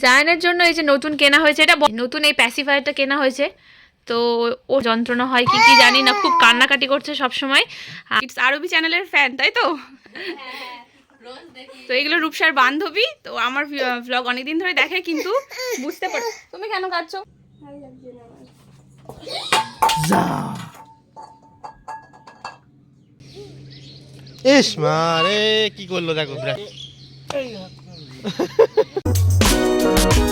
জায়ানের জন্য এই যে নতুন কেনা হয়েছে এটা নতুন এই প্যাসিফায়ারটা কেনা হয়েছে। তো ও যন্ত্রণা হয় কি কি জানি না খুব কান্নাকাটি করছে সব সময় ইটস আরবি চ্যানেলের ফ্যান তাই তো? তো এগুলো রূপসার বান্ধবী তো আমার ভ্লগ অনেকদিন ধরে দেখে কিন্তু বুঝতে পার তুমি কেন কাঁদছো? ইস মা রে কি করল দেখো you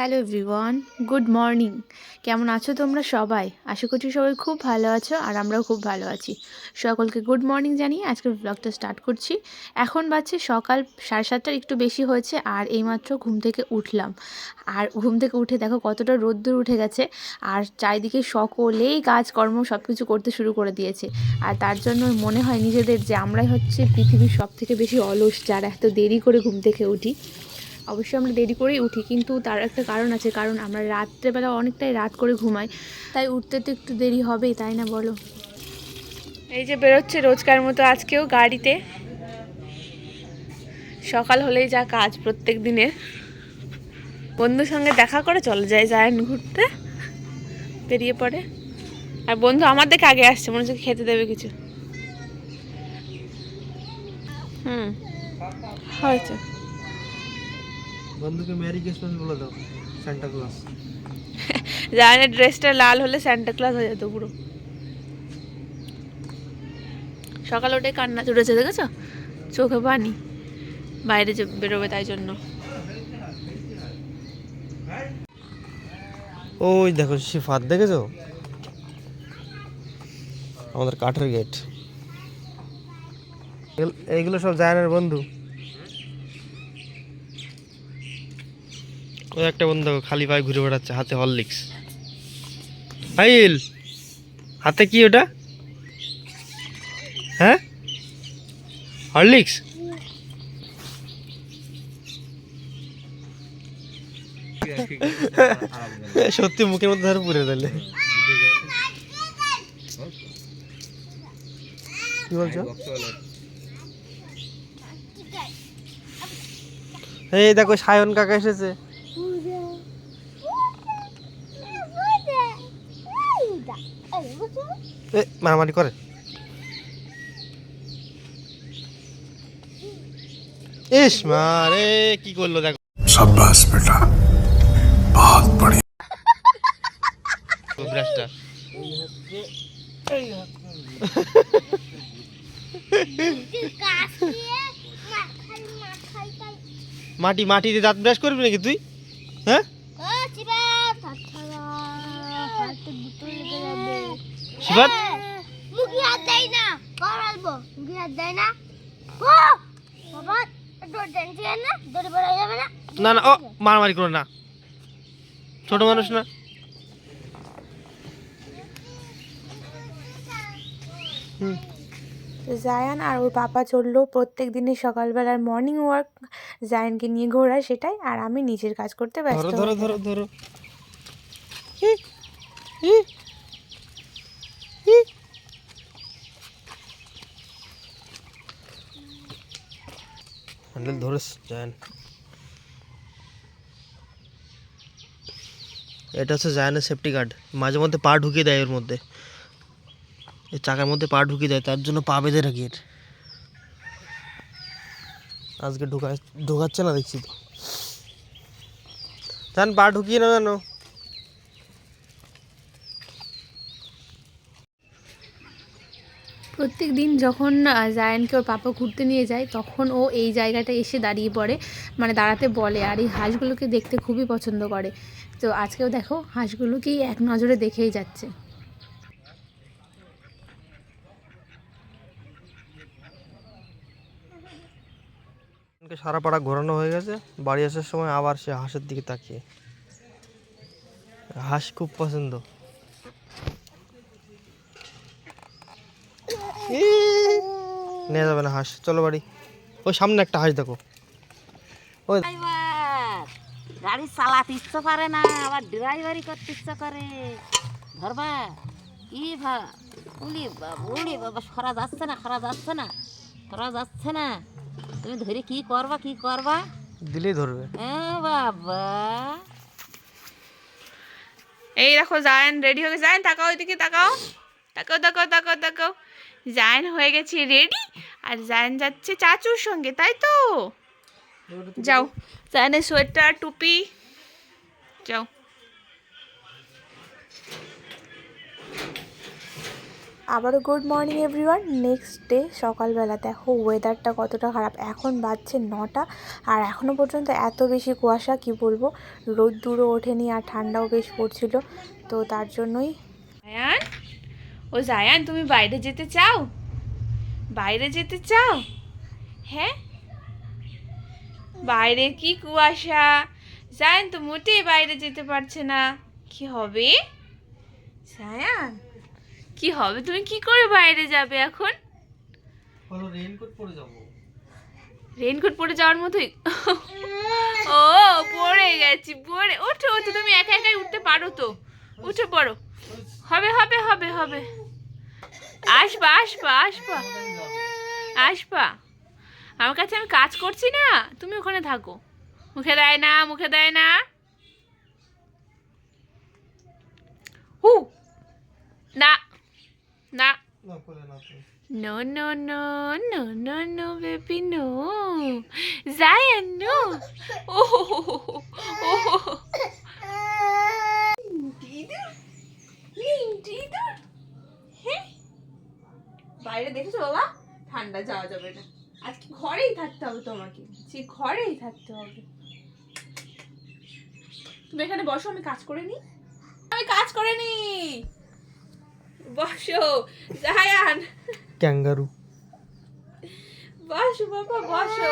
hello everyone, good morning. কেমন আছো তোমরা সবাই? আশা করছি সবাই খুব ভালো আছো আর আমরাও খুব ভালো আছি। সকলকে গুড মর্নিং জানিয়ে আজকের ব্লগটা স্টার্ট করছি। এখন বাজছে সকাল সাড়ে সাতটার একটু বেশি হয়েছে আর এইমাত্র ঘুম থেকে উঠলাম। আর ঘুম থেকে উঠে দেখো কতটা রোদ্দুর উঠে গেছে আর চারিদিকে সকলেই কাজকর্ম সব কিছু করতে শুরু করে দিয়েছে। আর তার জন্য মনে হয় নিজেদের যে আমরাই হচ্ছে পৃথিবীর সব থেকে বেশি অলস যারা এত দেরি করে ঘুম থেকে উঠি। অবশ্যই আমরা দেরি করেই উঠি, কিন্তু তার একটা কারণ আছে, কারণ আমরা রাত্রেবেলা অনেকটাই রাত করে ঘুমাই। তাই উঠতে তো একটু দেরি হবেই, তাই না বলো? এই যে বেরোচ্ছে রোজকার মতো আজকেও গাড়িতে। সকাল হলেই যা কাজ প্রত্যেক দিনের বন্ধুর সঙ্গে দেখা করে চলে যায় যায় ঘুরতে। বেরিয়ে পড়ে। আর বন্ধু আমার দেখে আগে আসছে, মনে হচ্ছে খেতে দেবে কিছু। হুম, হয়েছে। বন্ধুকে মেরি ক্রিসমাস বলে দাও সান্টা ক্লজ জানের ড্রেসটা লাল হলে স্যান্টা ক্লাস হয়ে যেত পুরো। সকালে উঠে কান্না চড়েছে দেখেছ? চোখে পানি। বাইরে যে বেরোবে তাই জন্য। ওই দেখো সে ফাঁদ দেখেছ? আমাদের কাঠের গেট এইগুলো সব জায়ানের বন্ধু। একটা বন্ধু খালি পায়ে ঘুরে বেড়াচ্ছে, হাতে হরলিক্স। ফাইল, হাতে কি ওটা? হ্যাঁ? হরলিক্স? সত্যি মুখের মধ্যে ধরে পুরে দিলে। কি বলছো? এই দেখো সায়ন কাকা এসেছে। এ মারামারি করে। ইস মারে কি করল দেখো। সাব্বাস বেটা বহুত বড়ি। ব্রাশটা। মাটি মাটিতে দাঁত ব্রাশ করবি নাকি তুই? হ্যাঁ? শিবাত মুখে হাত দেয় না। করালবো মুখে হাত দেয় না। ও বাবা দৌড় টেনশন না দৌড়ে বেড়াই যাবে না। না না ও মারামারি করো না। ছোট মানুষ না। জায়ান আর ওর পাপা চলল প্রত্যেক দিনের সকালবেলার মর্নিং ওয়ার্ক জায়ানকে নিয়ে ঘোরা সেটাই আর আমি নিজের কাজ করতে ব্যস্ত ধরো ধরো ধরো ধরো। হি, হি, হি। হ্যান্ডেল ধরে জায়ান এটা হচ্ছে জায়ানের সেফটি গার্ড মাঝে মধ্যে পা ঢুকিয়ে দেয় এর মধ্যে। এই চাকার মধ্যে পা ঢুকিয়ে দেয়, তার জন্য পা বেঁধে রাখি এর। আজকে ঢুকা ঢোকাচ্ছে না দেখছি তো। জান, পা ঢুকিয়ে না জানো প্রত্যেক দিন যখন জায়ানকে ওর পাপা ঘুরতে নিয়ে যায়, তখন ও এই জায়গাটা এসে দাঁড়িয়ে পড়ে মানে দাঁড়াতে বলে। আর এই হাঁসগুলোকে দেখতে খুবই পছন্দ করে। তো আজকেও দেখো, হাঁসগুলোকেই এক নজরে দেখেই যাচ্ছে। সারা পাড়া ঘোরানো হয়ে গেছে, বাড়ি আসার সময় আবার সে হাঁসের দিকে তাকিয়ে। হাঁস খুব পছন্দ। নিয়ে যাবে না হাঁস চলো বাড়ি। ওই সামনে একটা হাঁস দেখো। ওই গাড়ি চালাতে ইচ্ছে করে না আবার ড্রাইভারি করতে ইচ্ছে করে। ধরবা কি ভা উলি বাবা উলি বাবা সরা যাচ্ছে না সরা যাচ্ছে না সরা যাচ্ছে না। তুমি ধরে কি করবা কি করবা? দিলেই ধরবে। এ বাবা। এই দেখো জায়ান রেডি হয়ে জায়ান তাকাও ওইদিকে তাকাও। তাকাও তাকাও তাকাও তাকাও। জায়ান হয়ে গেছে রেডি আর জায়ান যাচ্ছে চাচুর সঙ্গে তাই তো? যাও। জায়ানের সোয়েটার টুপি। যাও। আবারও good morning everyone next day সকালবেলা দেখো ওয়েদারটা কতটা খারাপ। এখন বাজছে নটা আর এখনও পর্যন্ত এত বেশি কুয়াশা কি বলব? রোদ্দুরও ওঠেনি আর ঠান্ডাও বেশ পড়ছিল তো তার জন্যই ও জায়ান তুমি বাইরে যেতে চাও? বাইরে যেতে চাও? হ্যাঁ? বাইরে কি কুয়াশা? জায়ান তো মোটেই বাইরে যেতে পারছে না। কি হবে? জায়ান কি হবে? তুমি কি করে বাইরে যাবে এখন? রেনকোট যাব। পরে যাওয়ার মতোই? ও পড়ে গেছি পড়ে। ওঠো ওঠো তুমি একা একাই উঠতে পারো তো। উঠে পড়ো। হবে হবে হবে হবে। আসবা আসবা আসবা। আসবা। আমার কাছে আমি কাজ করছি না তুমি ওখানে থাকো। মুখে দেয় না মুখে দেয় না। হু। না। না। No, বাইরে দেখেছ বাবা? ঠান্ডা যাওয়া যাবে না। আজকে ঘরেই থাকতে হবে তোমাকে। সে ঘরেই থাকতে হবে। তুমি এখানে বসো আমি কাজ করে নি আমি কাজ করে নি বসো জায়ান। ক্যাঙ্গারু। বসো বাবা বসো।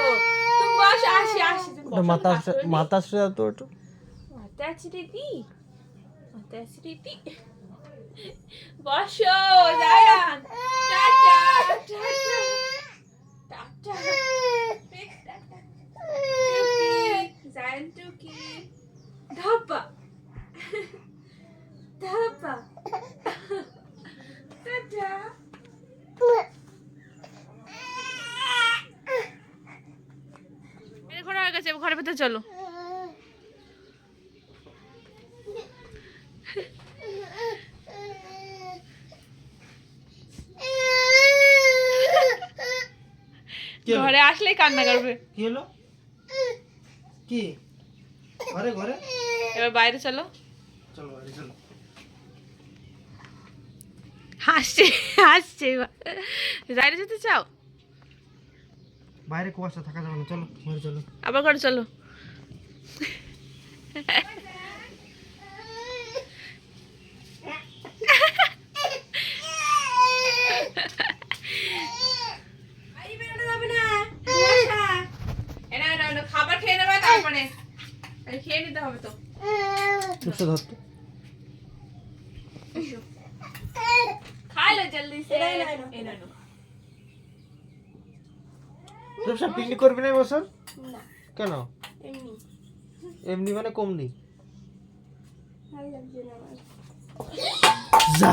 তুমি বসো আসি আসি। মাথা মাথা আসলে তো একটু মাথা আছে দিদি মাথা আছে দিদি বসো Zayan. Tata tata tata tata. টুকি, জায়ান টুকি ধাপা ধাপা টাটা এই ঘরে হয়ে গেছে ঘরের ভেতর চলো কি হলো? ঘরে আসলেই কান্না করবে। কি হলো? কি? ঘরে ঘরে? এবার বাইরে চলো। চলো বাইরে চলো। হাসছে হাসছে। বাইরে যেতে চাও? বাইরে কুয়াশা থাকা যাবে না চলো ঘরে চলো। আবার ঘরে চলো খাবার খেয়ে নেবে তারপরে খেয়ে নিতে হবে তো একশো ধরতো। রূপসা পিকনিক করবি না কেন? এমনি। মানে কমনি। যা।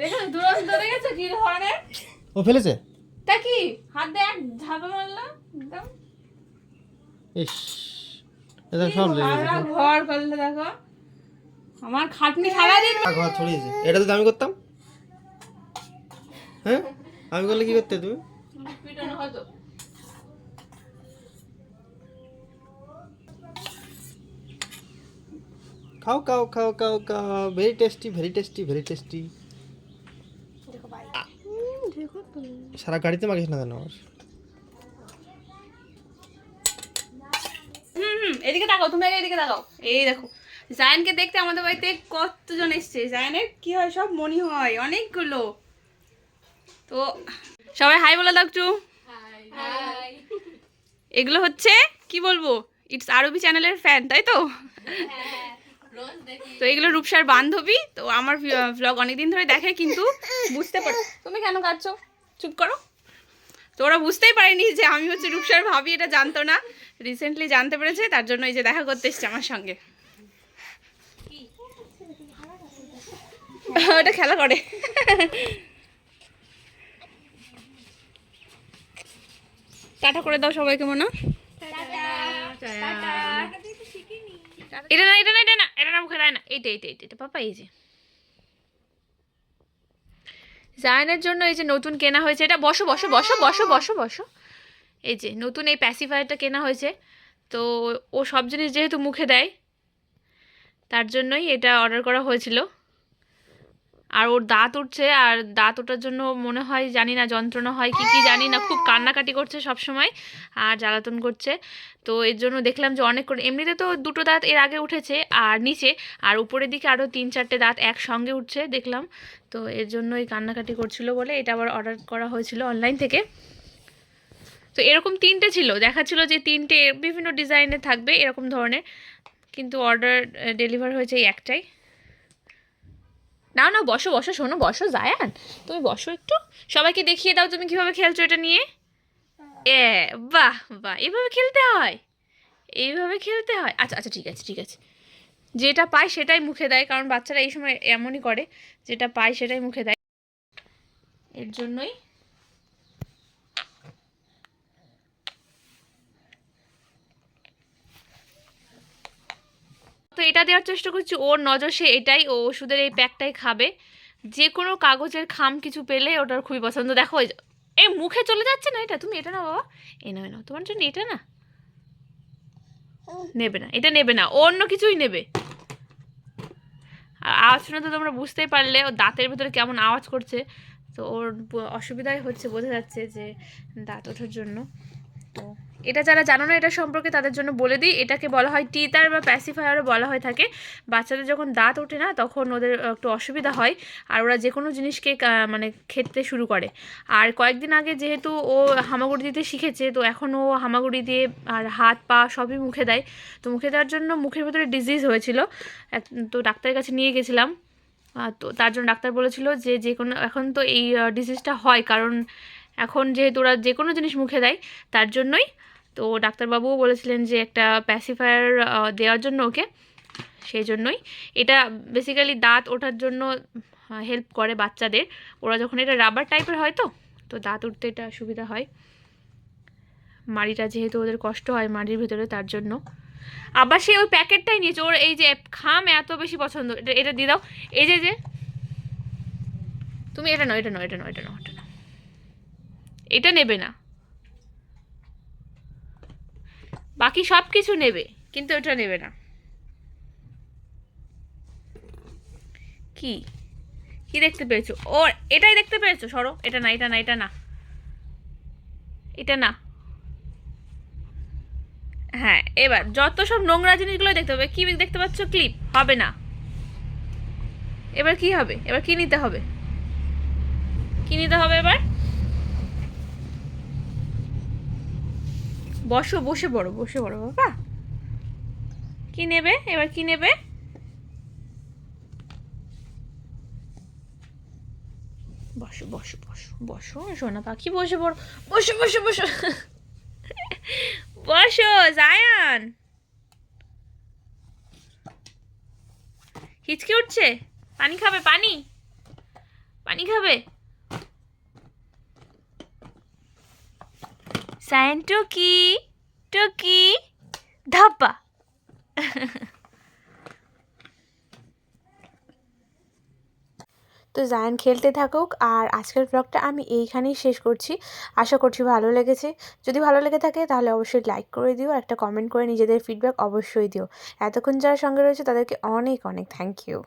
দেখো দূর ধরে গেছে কি ধরনের? ও ফেলেছে? তা কি? হাত দিয়ে এক ঝাপে মারলাম একদম। ইস এটা সব লেগে গেছে ঘর করলে দেখো। আমার খাটনি সারাদিন আ, ঘর ছড়িয়েছে। এটা তো আমি করতাম? হ্যাঁ? আমি করলে কি করতে তুমি? পিটানো হতো খাও খাও খাও খাও খাও। Very tasty very tasty very tasty সারা গাড়িতে মাখিস না কেন আমার হুম হুম এদিকে তাকাও তুমি আগে এদিকে তাকাও। এই দেখো জায়ানকে দেখতে আমাদের বাড়িতে কতজন এসছে। জায়ানের কি হয় সব মনি হয় অনেকগুলো। তো সবাই হাই বলে দাও একটু। এগুলো হচ্ছে কি বলব ইটস আরবি চ্যানেলের ফ্যান তাই তো? তো এগুলো রূপসার বান্ধবী তো আমার ভ্লগ অনেকদিন ধরে দেখে কিন্তু বুঝতে পারো তুমি কেন কাঁদছো? চুপ করো। তো ওরা বুঝতেই পারেনি যে আমি হচ্ছে রূপসার ভাবি এটা জানতো না। রিসেন্টলি জানতে পেরেছে তার জন্য এই যে দেখা করতে এসছে আমার সঙ্গে। ওটা খেলা করে। টাটা করে দাও সবাইকে মনে। এটা না এটা না এটা না এটা না, মুখে দেয় না। এইটা এইটা এটা পাপা, এই যে। জায়নের জন্য এই যে নতুন কেনা হয়েছে, এটা বসো বসো বসো বসো বসো বসো। এই যে নতুন এই প্যাসিফায়ারটা কেনা হয়েছে, তো ও সব জিনিস যেহেতু মুখে দেয়, তার জন্যই এটা অর্ডার করা হয়েছিল। আর ওর দাঁত উঠছে, আর দাঁত ওঠার জন্য মনে হয় জানি না, যন্ত্রণা হয় কি কি জানি না, খুব কান্নাকাটি করছে সব সময় আর জ্বালাতন করছে। তো এর জন্য দেখলাম যে অনেক করে, এমনিতে তো দুটো দাঁত এর আগে উঠেছে আর নিচে, আর উপরের দিকে আরও তিন চারটে দাঁত একসঙ্গে উঠছে দেখলাম। তো এর জন্যই কান্নাকাটি করছিল বলে এটা আবার অর্ডার করা হয়েছিল অনলাইন থেকে। তো এরকম তিনটে ছিল, দেখাচ্ছিল যে তিনটে বিভিন্ন ডিজাইনের থাকবে এরকম ধরনের, কিন্তু অর্ডার ডেলিভার হয়েছে এই একটাই। না না, বসো বসো, শোনো, বসো, জায়ান, তুমি বসো একটু। সবাইকে দেখিয়ে দাও তুমি কীভাবে খেলছো এটা নিয়ে। এ, বাহ বাহ এইভাবে খেলতে হয়। এইভাবে খেলতে হয়। আচ্ছা আচ্ছা ঠিক আছে ঠিক আছে। যেটা পায় সেটাই মুখে দেয়, কারণ বাচ্চারা এই সময় এমনই করে। যেটা পায় সেটাই মুখে দেয়। এর জন্যই তো এটা দেওয়ার চেষ্টা করছি ওর নজর সে এটাই ও ওষুধের এই প্যাকটাই খাবে। যে কোনো কাগজের খাম কিছু পেলে ওটার খুবই পছন্দ। দেখো এই মুখে চলে যাচ্ছে না এটা? তুমি এটা না বাবা। এ এ নাও। তোমার জন্য এটা না? নেবে না এটা নেবে না ও অন্য কিছুই নেবে। আর আওয়াজ শুনে তো তোমরা বুঝতেই পারলে ও দাঁতের ভিতরে কেমন আওয়াজ করছে। তো ওর অসুবিধাই হচ্ছে বোঝা যাচ্ছে যে দাঁত ওঠার জন্য। এটা যারা জানো না এটা সম্পর্কে তাদের জন্য বলে দিই। এটাকে বলা হয় টিতার বা প্যাসিফায়ারও বলা হয়ে থাকে। বাচ্চাদের যখন দাঁত ওঠে না, তখন ওদের একটু অসুবিধা হয় আর ওরা যে কোনো জিনিসকে মানে খেতে শুরু করে। আর কয়েকদিন আগে যেহেতু ও হামাগুড়ি দিতে শিখেছে, তো এখন ও হামাগুড়ি দিয়ে আর হাত, পা সবই মুখে দেয়। তো মুখে দেওয়ার জন্য মুখের ভেতরে ডিজিজ হয়েছিল। তো ডাক্তারের কাছে নিয়ে গেছিলাম। তো তার জন্য ডাক্তার বলেছিল যে যে কোনো এখন তো এই ডিজিজটা হয়। কারণ এখন যেহেতু ওরা যে কোনো জিনিস মুখে দেয়, তার জন্যই তো ডাক্তারবাবুও বলেছিলেন যে একটা প্যাসিফায়ার দেওয়ার জন্য ওকে। সেই জন্যই। এটা বেসিক্যালি দাঁত ওঠার জন্য হেল্প করে বাচ্চাদের। ওরা যখন এটা রাবার টাইপের হয় তো তো দাঁত উঠতে এটা সুবিধা হয়। মাড়িটা যেহেতু ওদের কষ্ট হয় মাড়ির ভিতরে, তার জন্য। আবার সে ওই প্যাকেটটাই নিয়েছে। ওর এই যে খাম এত বেশি পছন্দ। এটা এটা দিয়ে দাও। এই যে যে। তুমি এটা নয় এটা নয় এটা নয় এটা নাও এটা নাও। এটা নেবে না। বাকি সব কিছু নেবে, কিন্তু ওটা নেবে না। কি? কি দেখতে পেয়েছ? ও এটাই দেখতে পেয়েছ? সরো, এটা না এটা না এটা না। এটা না। হ্যাঁ এবার যত সব নোংরা জিনিসগুলো দেখতে হবে, কি দেখতে পাচ্ছ? ক্লিপ, হবে না। এবার কি হবে? এবার কি নিতে হবে? কি নিতে হবে এবার? বসো, বসে পড়ো বসে পড়ো, বাবা। কি নেবে? এবার কি নেবে? বসো বসো বসো বসো, সোনা পাখি, বসে পড়ো, বসো বসো বসো। বসো, জায়ান। হিচকে উঠছে? পানি খাবে, পানি? পানি খাবে? সাইন টুকি টুকি ধাপ্পা তো জায়ান খেলতে থাকুক, আর আজকের ব্লগটা আমি এইখানেই শেষ করছি। আশা করছি ভালো লেগেছে। যদি ভালো লেগে থাকে, তাহলে অবশ্যই লাইক করে দিও একটা কমেন্ট করে নিজেদের ফিডব্যাক অবশ্যই দিও। এতক্ষণ যারা সঙ্গে রয়েছে, তাদেরকে অনেক অনেক থ্যাংক ইউ